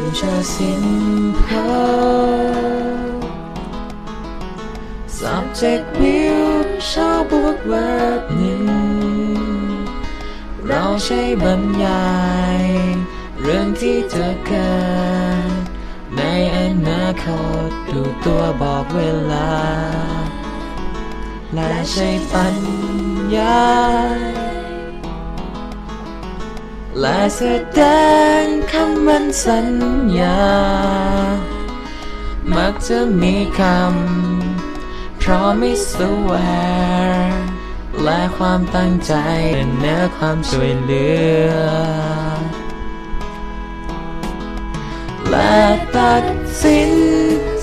future simple subject will ชอบบวก verb หนึ่งเราใช้บรรยาย เรื่องที่เธอเกิดในอนาคตดูตัวบอกเวลา และใช้ปัญญา และแสดงคำ มันสัญญา มักจะมีคำ promise aware และความตั้งใจเนื้อความช่วยเหลือ และตัดสิน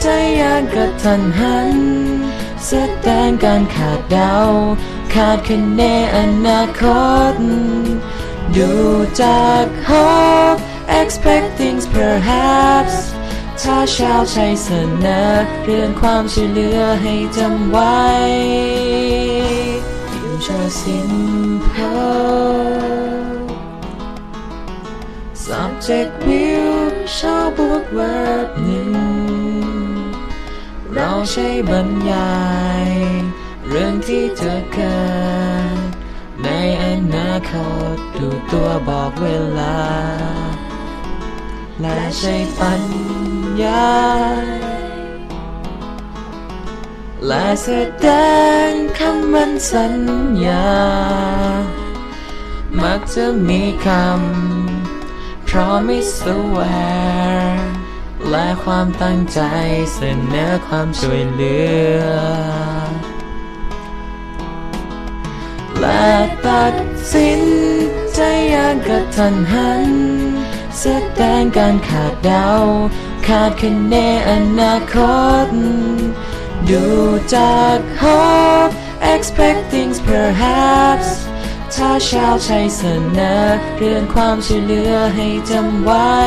ใจอย่างกระทันหัน แสดงการขาดเดา ขาดคะเนอนาคต ดูจาก hope expect things perhaps ถ้าชาวใช้เสนอเรื่องความช่วยเหลือให้จำไว้ Future simple subject will ชอบบวก verb หนึ่ง เราใช้บรรยาย เรื่องที่เธอเกิดในอนาคตดูตัวบอกเวลา และใช้ปัญญา และแสดงคำมันสัญญา มักจะมีคำ promise aware และความตั้งใจเสนอความช่วยเหลือ และตัดสินใจอย่างกระทันหัน แสดงการขาดเดา ขาดคะเนอนาคต ดูจาก hope expect things perhaps ถ้าชาวใช้เสนอเรื่องความช่วยเหลือให้จำไว้